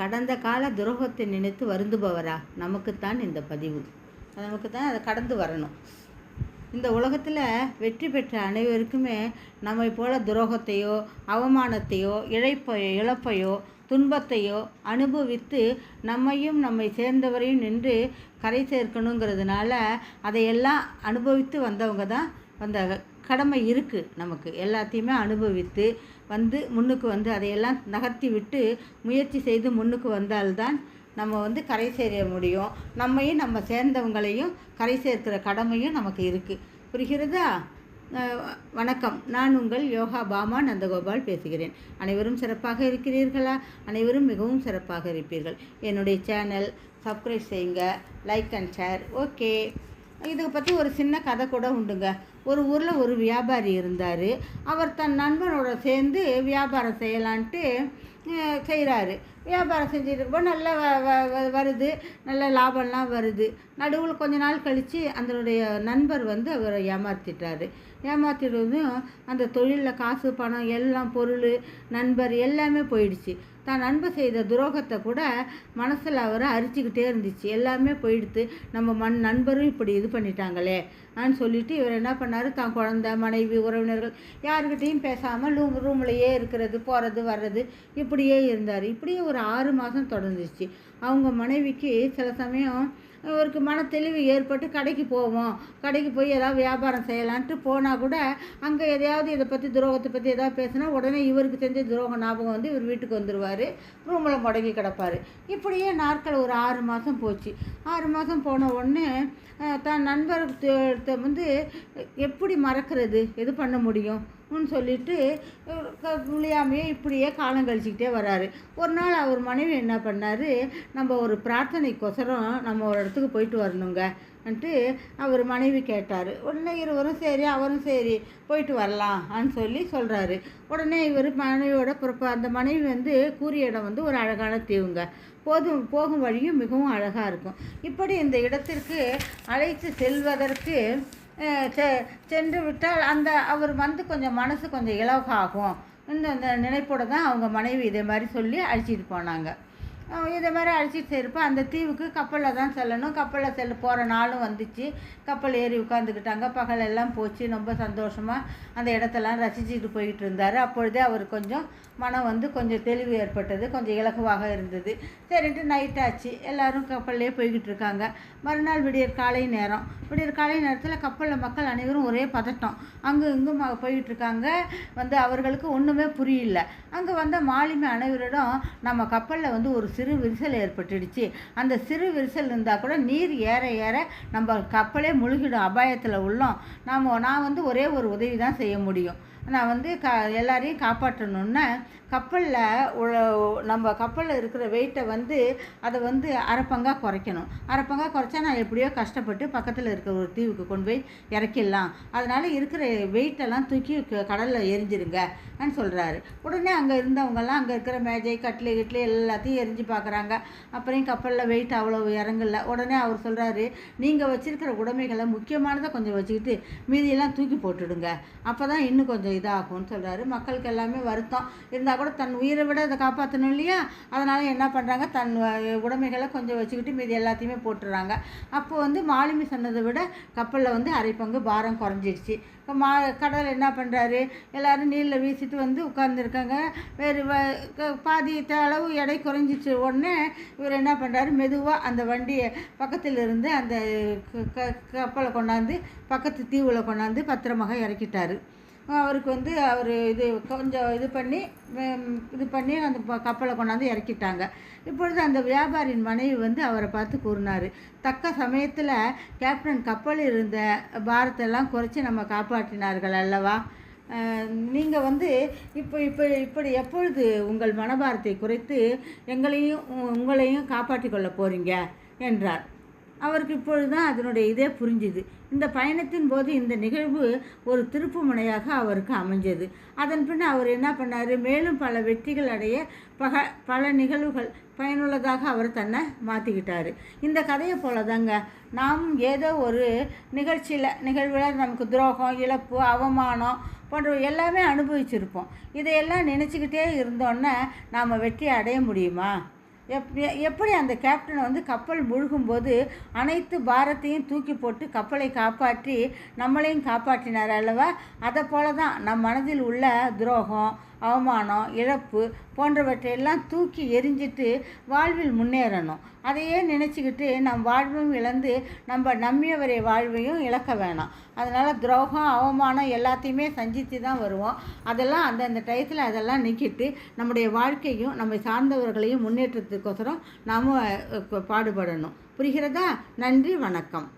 கடந்த கால துரோகத்தை நினைத்து வருந்துபவரா? நமக்குத்தான் இந்த பதிவு. நமக்கு தான் அதை கடந்து வரணும். இந்த உலகத்தில் வெற்றி பெற்ற அனைவருக்குமே நம்மை போல துரோகத்தையோ அவமானத்தையோ இழைப்பையோ இழப்பையோ துன்பத்தையோ அனுபவித்து நம்மையும் நம்மை சேர்ந்தவரையும் நின்று கரை சேர்க்கணுங்கிறதுனால அதையெல்லாம் அனுபவித்து வந்தவங்க தான் அந்த கடமை இருக்குது நமக்கு. எல்லாத்தையுமே அனுபவித்து வந்து முன்னுக்கு வந்து அதையெல்லாம் நகர்த்தி விட்டு முயற்சி செய்து முன்னுக்கு வந்தால்தான் நம்ம வந்து கரை சேர முடியும். நம்மையும் நம்ம சேர்ந்தவங்களையும் கரை சேர்க்கிற கடமையும் நமக்கு இருக்குது புரிகிறதா? வணக்கம். நான் உங்கள் யோகா பாமா நந்தகோபால் பேசுகிறேன். அனைவரும் சிறப்பாக இருக்கிறீர்களா? அனைவரும் மிகவும் சிறப்பாக இருப்பீர்கள். என்னுடைய சேனல் சப்ஸ்கிரைப் செய்யுங்க லைக் அண்ட் ஷேர். ஓகே. இதை பற்றி ஒரு சின்ன கதை கூட உண்டுங்க. ஒரு ஊரில் ஒரு வியாபாரி இருந்தார். அவர் தன் நண்பனோட சேர்ந்து வியாபாரம் செய்யலான்ட்டு செய்கிறாரு வியாபாரம் செஞ்சுட்டு ரொம்ப நல்ல வ- வ- வ- வருது. நல்ல லாபம்லாம் வருது. நடுவில் கொஞ்ச நாள் கழித்து அதனுடைய நண்பர் வந்து அவரை ஏமாற்றிட்டாரு ஏமாற்றிட்டதும் அந்த தொழிலில் காசு பணம் எல்லாம் பொருள் நண்பர் எல்லாமே போயிடுச்சு. தான் நண்பர் செய்த துரோகத்தை கூட மனசில் அவரை அரிச்சுக்கிட்டே இருந்துச்சு. எல்லாமே போயிடுத்து. நம்ம மண் நண்பரும் இப்படி இது பண்ணிட்டாங்களே ஆன்னு சொல்லிட்டு இவர் என்ன பண்ணார்? தான் குழந்த மனைவி உறவினர்கள் யாருக்கிட்டேயும் பேசாமல் ரூம் ரூம்லையே இருக்கிறது போகிறது வர்றது இப்படியே இருந்தார். இப்படியே ஒரு ஆறு மாதம் தொடர்ந்துச்சு அவங்க மனைவிக்கு சில சமயம் இவருக்கு மன தெளிவு ஏற்பட்டு கடைக்கு போவோம். கடைக்கு போய் ஏதாவது வியாபாரம் செய்யலான்ட்டு போனால் கூட அங்கே எதையாவது இதை பற்றி துரோகத்தை பற்றி எதாவது பேசினா உடனே இவருக்கு செஞ்ச துரோக ஞாபகம் வந்து இவர் வீட்டுக்கு வந்துடுவார் ரூமில் முடங்கி கிடப்பார். இப்படியே நாட்கள் ஒரு ஆறு மாதம் போச்சு. ஆறு மாதம் போன உடனே தன் நண்பர்கிட்ட வந்து எப்படி மறக்கிறது? எது பண்ண முடியும்? சொல்லிட்டு இவர் க- இப்படியே காலம் கழிச்சிக்கிட்டே வராரு. ஒரு நாள் அவர் மனைவி என்ன பண்ணார் நம்ம ஒரு பிரார்த்தனைக்கொசரம் நம்ம ஒரு இடத்துக்கு போயிட்டு வரணுங்க ன்ட்டு அவர் மனைவி கேட்டார். உடனே இருவரும் சரி அவரும் சரி போயிட்டு வரலாம்னு சொல்லி சொல்கிறாரு உடனே இவர் மனைவியோட பிறப்ப அந்த மனைவி வந்து கூறிய இடம் வந்து ஒரு அழகான தீவுங்க. போதும் போகும் வழியும் மிகவும் அழகாக இருக்கும். இப்படி இந்த இடத்திற்கு அழைத்து செல்வதற்கு சென்று விட்டால் அந்த அவர் வந்து கொஞ்சம் மனசு கொஞ்சம் இலவாகும் இந்த நினைப்போடு தான் அவங்க மனைவி இதே மாதிரி சொல்லி அழைச்சிட்டு போனாங்க. இதே மாதிரி அழைச்சிட்டு போயிருப்ப அந்த தீவுக்கு கப்பலில் தான் செல்லணும். கப்பலில் செல்ல போகிற நாளும் வந்துச்சு. கப்பல் ஏறி உட்காந்துக்கிட்டாங்க பகல் எல்லாம் போச்சு. ரொம்ப சந்தோஷமாக அந்த இடத்தெல்லாம் ரசிச்சுட்டு போயிட்டு இருந்தார். அப்பொழுதே அவர் கொஞ்சம் மனம் வந்து கொஞ்சம் தெளிவு ஏற்பட்டது. கொஞ்சம் இலகுவாக இருந்தது. சரின்ட்டு நைட் ஆச்சு. எல்லோரும் கப்பல்லே போய்கிட்டு இருக்காங்க. மறுநாள் விடியற் காலை நேரம். விடியற் காலை நேரத்தில் கப்பலில் மக்கள் அனைவரும் ஒரே பதட்டம். அங்கும் இங்கும் அவ- போயிட்டு இருக்காங்க. வந்து அவர்களுக்கு ஒன்றுமே புரியல. அங்கே வந்த மாலுமி அனைவரிடம் நம்ம கப்பலில் வந்து ஒரு சிறு விரிசல் ஏற்பட்டுடுச்சு. அந்த சிறு விரிசல் இருந்தால் கூட நீர் ஏற ஏற நம்ம கப்பலே முழுகிடும் அபாயத்தில் உள்ளோம். நாம் நான் வந்து ஒரே ஒரு உதவி தான் செய்ய முடியும். நான் வந்து கா எல்லாரையும் காப்பாற்றணுன்னா கப்பலில் நம்ம கப்பலில் இருக்கிற வெயிட்டை வந்து அதை வந்து அரைப்பங்காக குறைக்கணும். அரைப்பங்கா குறைச்சா நான் எப்படியோ கஷ்டப்பட்டு பக்கத்தில் இருக்கிற ஒரு தீவுக்கு கொண்டு போய் இறக்கிடலாம். அதனால் இருக்கிற வெயிட்டெல்லாம் தூக்கி கடலில் எரிஞ்சிருங்க ன்னு சொல்கிறாரு உடனே அங்கே இருந்தவங்கெல்லாம் அங்கே இருக்கிற மேஜை கட்லி கிட்லி எல்லாத்தையும் எரிஞ்சு பார்க்குறாங்க அப்புறம் கப்பலில் வெயிட் அவ்வளோ இறங்கல. உடனே அவர் சொல்கிறாரு நீங்கள் வச்சுருக்கிற உடைமைகளை முக்கியமானதை கொஞ்சம் வச்சுக்கிட்டு மீதியெல்லாம் தூக்கி போட்டுடுங்க. அப்போ தான் இன்னும் கொஞ்சம் இதாகும்னு சொல்கிறாரு மக்களுக்கு எல்லாமே வருத்தம். இருந்தால் கூட தன் உயிரை விட அதை காப்பாற்றணும் இல்லையா? அதனால் என்ன பண்ணுறாங்க தன் உடைமைகளை கொஞ்சம் வச்சுக்கிட்டு மீதி எல்லாத்தையுமே போட்டுடுறாங்க அப்போ வந்து மாலுமி சொன்னதை விட கப்பலில் வந்து அரை பங்கு பாரம் குறைஞ்சிடுச்சு இப்போ மா கடல் என்ன பண்ணுறாரு எல்லாரும் நீரில் வீசிட்டு வந்து உட்காந்துருக்காங்க வேறு க- பாதி அளவு எடை குறைஞ்சிச்சு உடனே இவர் என்ன பண்ணுறாரு மெதுவாக அந்த வண்டியை பக்கத்தில் இருந்து அந்த க- க- கப்பலை கொண்டாந்து பக்கத்து தீவில் கொண்டாந்து பத்திரமாக இறக்கிட்டார். அவருக்கு வந்து அவர் இது கொஞ்சம் இது பண்ணி இது பண்ணி அந்த கப்பலை கொண்டாந்து இறக்கிட்டாங்க. இப்பொழுது அந்த வியாபாரியின் மனைவி வந்து அவரை பார்த்து கூறினார் தக்க சமயத்தில் கேப்டன் கப்பலில் இருந்த பாரத்தெல்லாம் குறைச்சி நம்ம காப்பாற்றினார்கள் அல்லவா? நீங்கள் வந்து இப்போ இப்போ இப்படி எப்பொழுது உங்கள் மனபாரத்தை குறைத்து எங்களையும் உங்களையும் காப்பாற்றிக் கொள்ள போகிறீங்க என்றார். அவருக்கு இப்பொழுது தான் அதனுடைய இதே புரிஞ்சுது. இந்த பயணத்தின் போது இந்த நிகழ்வு ஒரு திருப்பு முனையாக அவருக்கு அமைஞ்சது. அதன் பின் அவர் என்ன பண்ணார்? மேலும் பல வெற்றிகள் அடைய பக பல நிகழ்வுகள் பயனுள்ளதாக அவர் தன்னை மாற்றிக்கிட்டார் இந்த கதையை போல தாங்க நாம் ஏதோ ஒரு நிகழ்ச்சியில் நிகழ்வில் நமக்கு துரோகம் இழப்பு அவமானம் போன்ற எல்லாமே அனுபவிச்சிருப்போம். இதையெல்லாம் நினச்சிக்கிட்டே இருந்தோன்னே நாம் வெற்றி அடைய முடியுமா? எப்படி எப்படி அந்த கேப்டன் வந்து கப்பல் முழுகும்போது அனைத்து பாரத்தையும் தூக்கி போட்டு கப்பலை காப்பாற்றி நம்மளையும் காப்பாற்றினார் அல்லவா? அதை போல தான் நம் மனதில் உள்ள துரோகம் அவமானம் இழப்பு போன்றவற்றையெல்லாம் தூக்கி எரிஞ்சிட்டு வாழ்வில் முன்னேறணும். அதையே நினச்சிக்கிட்டு நம் வாழ்வும் இழந்து நம்ம நம்பியவரை வாழ்வையும் இழக்க வேணாம். அதனால் துரோகம் அவமானம் எல்லாத்தையுமே சந்தித்து தான் வருவோம். அதெல்லாம் அந்தந்த டயத்தில் அதெல்லாம் நீக்கிட்டு நம்முடைய வாழ்க்கையும் நம்மை சார்ந்தவர்களையும் முன்னேற்றத்துக்கோசரம் நாம் பாடுபடணும். புரிகிறதா? நன்றி வணக்கம்.